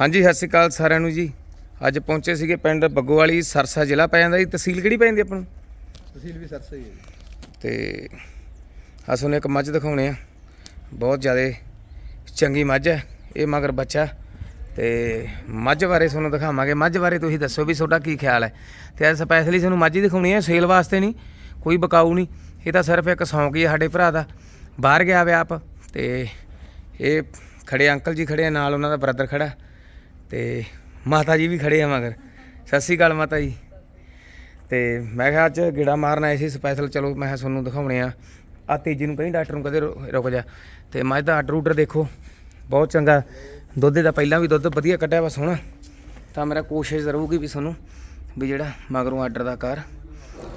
ਹਾਂਜੀ ਸਤਿ ਸ਼੍ਰੀ ਅਕਾਲ ਸਾਰਿਆਂ ਨੂੰ ਜੀ। ਅੱਜ ਪਹੁੰਚੇ ਸੀਗੇ ਪਿੰਡ ਬੱਗੋਵਾਲੀ ਸਰਸਾ ਜ਼ਿਲ੍ਹਾ ਪੈ ਜਾਂਦਾ ਜੀ। ਤਹਿਸੀਲ ਕਿਹੜੀ ਪੈ ਜਾਂਦੀ ਆਪਾਂ ਨੂੰ? ਤਹਿਸੀਲ ਵੀ ਸਰਸਾ ਹੀ ਹੈ ਜੀ। ਤੇ ਆ ਤੁਹਾਨੂੰ ਇੱਕ ਮੱਝ ਦਿਖਾਉਣੇ ਆ। ਬਹੁਤ ਜ਼ਿਆਦਾ ਚੰਗੀ ਮੱਝ ਹੈ ਇਹ ਮਗਰ ਬੱਚਾ। ਤੇ ਮੱਝ ਬਾਰੇ ਤੁਹਾਨੂੰ ਦਿਖਾਵਾਂਗੇ। ਮੱਝ ਬਾਰੇ ਤੁਸੀਂ ਦੱਸੋ ਵੀ ਤੁਹਾਡਾ ਕੀ ਖਿਆਲ ਹੈ। ਤੇ ਅੱਜ ਸਪੈਸ਼ਲੀ ਤੁਹਾਨੂੰ ਮੱਝ ਹੀ ਦਿਖਾਉਣੀ ਹੈ ਸੇਲ ਵਾਸਤੇ ਨਹੀਂ ਕੋਈ ਬਕਾਊ ਨਹੀਂ। ਇਹ ਤਾਂ ਸਿਰਫ ਇੱਕ ਸ਼ੌਂਕ ਹੀ ਹੈ ਸਾਡੇ ਭਰਾ ਦਾ। ਬਾਹਰ ਗਿਆ ਵੇ ਆਪ ਤੇ ਇਹ ਖੜੇ ਅੰਕਲ ਜੀ ਖੜੇ ਆ ਨਾਲ ਉਹਨਾਂ ਦਾ ਬ੍ਰਦਰ ਖੜਾ। ਤੇ ਮਾਤਾ ਜੀ ਵੀ ਖੜੇ ਆ ਮਗਰ। ਸਤਿ ਸ਼੍ਰੀ ਅਕਾਲ ਮਾਤਾ ਜੀ। ਤੇ ਮੈਂ ਕਿਹਾ ਅੱਜ ਗੇੜਾ ਮਾਰਨ ਆਏ ਸੀ ਸਪੈਸ਼ਲ ਚਲੋ ਮੈਂ ਕਿਹਾ ਤੁਹਾਨੂੰ ਦਿਖਾਉਣੇ ਆ। ਆ ਤੇਜੀ ਨੂੰ ਕਹੀਂ ਡਾਕਟਰ ਨੂੰ ਕਦੇ ਰੁ- ਰੁਕ ਜਾ। ਤੇ ਮੈਂ ਦਾ ਆਰਡਰ ਉਡਰ ਦੇਖੋ, ਬਹੁਤ ਚੰਗਾ। ਦੁੱਧ ਦਾ ਪਹਿਲਾਂ ਵੀ ਦੁੱਧ ਵਧੀਆ ਕੱਢਿਆ ਵਾ ਸੋਹਣਾ ਤਾਂ ਮੇਰਾ ਕੋਸ਼ਿਸ਼ ਰਹੂਗੀ ਵੀ ਤੁਹਾਨੂੰ ਵੀ ਜਿਹੜਾ ਮਗਰੋਂ ਆਰਡਰ ਦਾ ਕਰ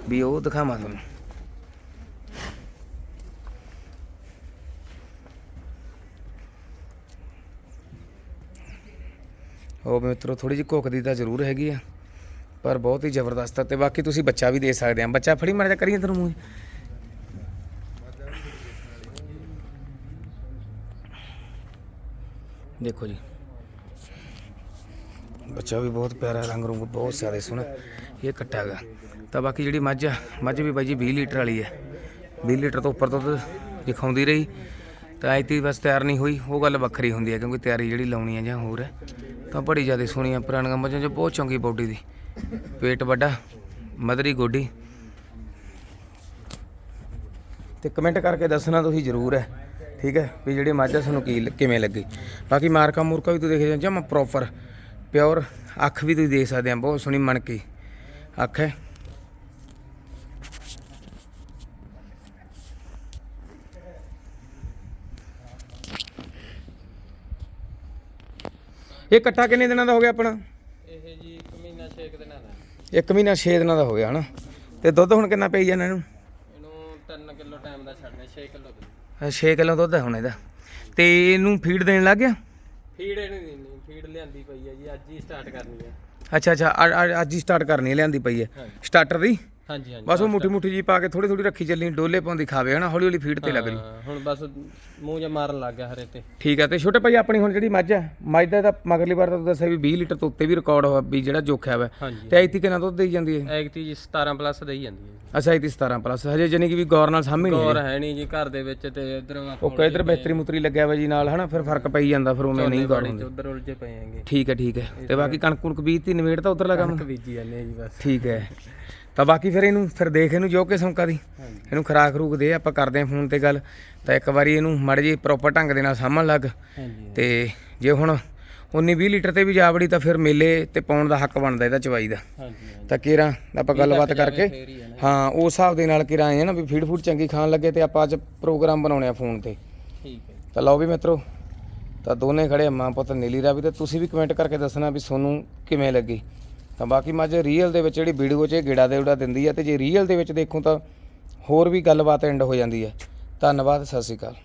ਵੀ ਉਹ ਦਿਖਾਵਾਂ ਤੁਹਾਨੂੰ। ਉਹ ਮਿੱਤਰੋ ਥੋੜੀ ਜਿਹੀ ਘੁੱਕਦੀ ਤਾਂ ਜ਼ਰੂਰ ਹੈਗੀ ਆ, ਪਰ ਬਹੁਤ ਹੀ ਜ਼ਬਰਦਸਤ ਆ ਤੇ ਬਾਕੀ ਤੁਸੀਂ ਬੱਚਾ ਵੀ ਦੇ ਸਕਦੇ ਆ। ਬੱਚਾ ਫੜੀ ਮਾਰ ਜਾ ਕਰੀਏ ਤੈਨੂੰ ਮੂੰਹ। ਦੇਖੋ ਜੀ। ਬੱਚਾ ਵੀ ਬਹੁਤ ਪਿਆਰਾ, ਰੰਗ ਰੂੰਗ ਬਹੁਤ ਜ਼ਿਆਦਾ ਸੋਹਣਾ, ਇਹ ਕੱਟਾ ਗਾ ਤਾਂ ਬਾਕੀ ਜਿਹੜੀ ਮੱਝ ਆ, ਮੱਝ ਵੀ ਬਾਈ ਜੀ 20 ਲੀਟਰ ਵਾਲੀ ਹੈ 20 ਲੀਟਰ ਤੋਂ ਉੱਪਰ ਦੁੱਧ ਦਿਖਾਉਂਦੀ ਰਹੀ। ਤਾਂ ਐਤੀ ਬਸ ਤਿਆਰ ਨਹੀਂ ਹੋਈ, ਉਹ ਗੱਲ ਵੱਖਰੀ ਹੁੰਦੀ ਹੈ ਕਿਉਂਕਿ ਤਿਆਰੀ ਜਿਹੜੀ ਲਾਉਣੀ ਹੈ ਜਾਂ ਹੋਰ ਹੈ, ਤਾਂ ਬੜੀ ਜ਼ਿਆਦਾ ਸੋਹਣੀ ਸੋਹਣੀਆਂ ਪੁਰਾਣੀਆਂ ਮੱਝਾਂ 'ਚ ਬਹੁਤ ਚੰਗੀ ਬੋਡੀ ਦੀ। ਪੇਟ ਵੱਡਾ ਮਦਰੀ ਗੋਡੀ। ਤੇ ਕਮੈਂਟ ਕਰਕੇ ਦੱਸਣਾ ਤੁਸੀਂ ਜ਼ਰੂਰ ਹੈ, ਠੀਕ ਹੈ, ਵੀ ਜਿਹੜੀ ਮੱਝ ਆ ਤੁਹਾਨੂੰ ਕੀ ਕਿਵੇਂ ਲੱਗੀ। ਬਾਕੀ ਮਾਰਕਾ ਮੂਰਕਾ ਵੀ ਤੁਸੀਂ ਦੇਖ ਜਮਾ ਪ੍ਰੋਪਰ ਪਿਓਰ ਅੱਖ ਵੀ ਤੁਸੀਂ ਦੇਖ ਸਕਦੇ ਆ ਬਹੁਤ ਸੋਹਣੀ ਮਣਕੀ ਅੱਖ ਹੈ। ਇਹ ਇਕੱਠਾ ਕਿੰਨੇ ਦਿਨਾਂ ਦਾ ਹੋ ਗਿਆ ਆਪਣਾ? ਇਹ ਜੀ 1 ਮਹੀਨਾ 6 ਦਿਨਾਂ ਦਾ। ਇੱਕ ਮਹੀਨਾ 6 ਦਿਨਾਂ ਦਾ ਹੋ ਗਿਆ ਹਨਾ? ਤੇ ਦੁੱਧ ਹੁਣ ਕਿੰਨਾ ਪਈ ਜਾਂਦਾ ਇਹਨੂੰ? ਇਹਨੂੰ 3 ਕਿਲੋ ਟਾਈਮ ਦਾ ਛੱਡਣਾ 6 ਕਿਲੋ ਦੇ 6 ਕਿਲੋ ਦੁੱਧ ਹੈ ਹੁਣ ਇਹਦਾ। ਤੇ ਇਹਨੂੰ ਫੀਡ ਦੇਣ ਲੱਗ ਗਿਆ? ਫੀਡ ਇਹਨੂੰ ਦੇਣੀ ਫੀਡ ਲਿਆਂਦੀ ਪਈ ਹੈ ਜੀ ਅੱਜ ਹੀ ਸਟਾਰਟ ਕਰਨੀ ਹੈ। ਅੱਛਾ ਅੱਛਾ ਅੱਜ ਹੀ ਸਟਾਰਟ ਕਰਨੀ ਹੈ ਲਿਆਂਦੀ ਪਈ ਹੈ। ਹਾਂਜੀ। ਸਟਾਰਟਰ ਦੀ? ਹਾਂਜੀ ਹਾਂਜੀ ਬਸ ਉਹ ਮੁੱਠੀ ਮੁੱਠੀ ਜੀ ਪਾ ਕੇ ਥੋੜੀ ਥੋੜੀ ਰੱਖੀ ਚੱਲੀ ਡੋਲੇ ਪਾਉਂਦੀ ਖਾਵੇ ਹਨਾ ਹੌਲੀ ਹੌਲੀ ਫੀਡ ਤੇ ਲੱਗ ਜੀ। ਹਾਂ, ਹੁਣ ਬਸ ਮੂੰਹ ਜਿਹਾ ਮਾਰਨ ਲੱਗ ਗਿਆ ਹਰੇ ਤੇ। ਠੀਕ ਹੈ ਤੇ ਛੋਟੇ ਭਾਈ ਆਪਣੀ ਹੁਣ ਜਿਹੜੀ ਮੱਝ ਹੈ ਮੱਝ ਦਾ ਤਾਂ ਮਗਰਲੀ ਵਾਰ ਤਾਂ ਦੱਸਿਆ ਵੀ 20 ਲੀਟਰ ਤੋਂ ਉੱਤੇ ਵੀ ਰਿਕਾਰਡ ਹੋਇਆ ਵੀ ਜਿਹੜਾ ਜੋਖਿਆ ਵਾ। ਹਾਂਜੀ ਤੇ ਐਤੀ ਕਿੰਨਾ ਦੁੱਧ ਦੇਈ ਜਾਂਦੀ ਹੈ? ਐਗਤੀ ਜੀ 17 ਪਲੱਸ ਦੇਈ ਜਾਂਦੀ ਹੈ ਜੀ। ਅੱਛਾ ਐਤੀ 17 ਪਲੱਸ ਹਜੇ ਜਾਨੀ ਕਿ ਵੀ ਗੌਰ ਨਾਲ ਸਾਹਮਣੇ ਨਹੀਂ ਹੋਰ ਹੈ ਨਹੀਂ ਜੀ ਘਰ ਦੇ ਵਿੱਚ ਤੇ ਇਧਰ ਉਹ ਇਧਰ ਬਿਹਤਰੀ ਮੁਤਰੀ ਲੱਗਿਆ ਵਾ ਜੀ ਨਾਲ ਹਨਾ ਫਿਰ ਫ਼ਰਕ ਪਈ ਜਾਂਦਾ ਫਿਰ ਉਵੇਂ ਨਹੀਂ ਗੌਰ ਹੁੰਦੀ। ਉਧਰ ਉਲਝੇ ਪਏ ਆਂਗੇ ਠੀਕ ਹੈ ਠੀਕ ਹੈ। ਤੇ ਬਾਕੀ ਕਣਕ ਕੁਣਕ ਬੀਜ ਤੀ ਨਵੇੜ ਤਾਂ ਉਧਰਲਾ ਕੰਮ ਕਣਕ ਬੀਜੀ ਜਾਂਦੇ ਆ ਜੀ ਬਸ। ਠੀਕ ਹੈ। ਤਾਂ ਬਾਕੀ ਫਿਰ ਇਹਨੂੰ ਫਿਰ ਦੇਖ ਇਹਨੂੰ ਜੋ ਕੇ ਸੰਕਾ ਦੀ। ਇਹਨੂੰ ਖਰਾਕ ਰੂਕ ਦੇ ਆਪਾਂ ਕਰਦੇ ਆਂ ਫੋਨ ਤੇ ਗੱਲ। ਤਾਂ ਇੱਕ ਵਾਰੀ ਇਹਨੂੰ ਮੜ ਜੀ ਪ੍ਰੋਪਰ ਢੰਗ ਦੇ ਨਾਲ ਸਾਂਭਣ ਲੱਗ। ਤੇ ਜੇ ਹੁਣ 19 20 ਲੀਟਰ ਤੇ ਵੀ ਜਾ ਵੜੀ ਤਾਂ ਫਿਰ ਮੇਲੇ ਤੇ ਪਾਉਣ ਦਾ ਹੱਕ ਬਣਦਾ ਇਹਦਾ ਚਵਾਈ ਦਾ। ਤਾਂ ਕੇਰਾਂ ਆਪਾਂ ਗੱਲਬਾਤ ਕਰਕੇ। ਹੀ ਉਸ ਹਿਸਾਬ ਦੇ ਨਾਲ ਕਿਰਾਂ ਆਏ ਆ ਨਾ ਵੀ ਫੀਡ ਫੂਡ ਚੰਗੀ ਖਾਣ ਲੱਗੇ ਤੇ ਆਪਾਂ ਅੱਜ ਪ੍ਰੋਗਰਾਮ ਬਣਾਉਣੇ ਆ ਫੋਨ ਤੇ। ਠੀਕ ਹੈ। ਤਾਂ ਲਓ ਵੀ ਮਿੱਤਰੋ ਤਾਂ ਦੋਨੇ ਖੜੇ ਮਾਂ ਪੁੱਤ ਨੀਲੀ ਰਾਵੀ ਤੇ। ਤੁਸੀਂ ਵੀ ਕਮੈਂਟ ਕਰਕੇ ਦੱਸਣਾ ਵੀ ਤੁਹਾਨੂੰ ਕਿਵੇਂ ਲੱਗੀ। ਤਾਂ ਬਾਕੀ ਮੱਝ ਰੀਅਲ ਦੇ ਵਿੱਚ ਜਿਹੜੀ ਵੀਡੀਓ 'ਚ ਇਹ ਗੇੜਾ ਦੇ ਉਡਾ ਦਿੰਦੀ ਹੈ ਤੇ ਜੇ ਰੀਅਲ ਦੇ ਵਿੱਚ ਦੇਖੋ ਤਾਂ ਹੋਰ ਵੀ ਗੱਲਬਾਤ ਐਂਡ ਹੋ ਜਾਂਦੀ ਹੈ ਧੰਨਵਾਦ, ਸਤਿ ਸ਼੍ਰੀ ਅਕਾਲ।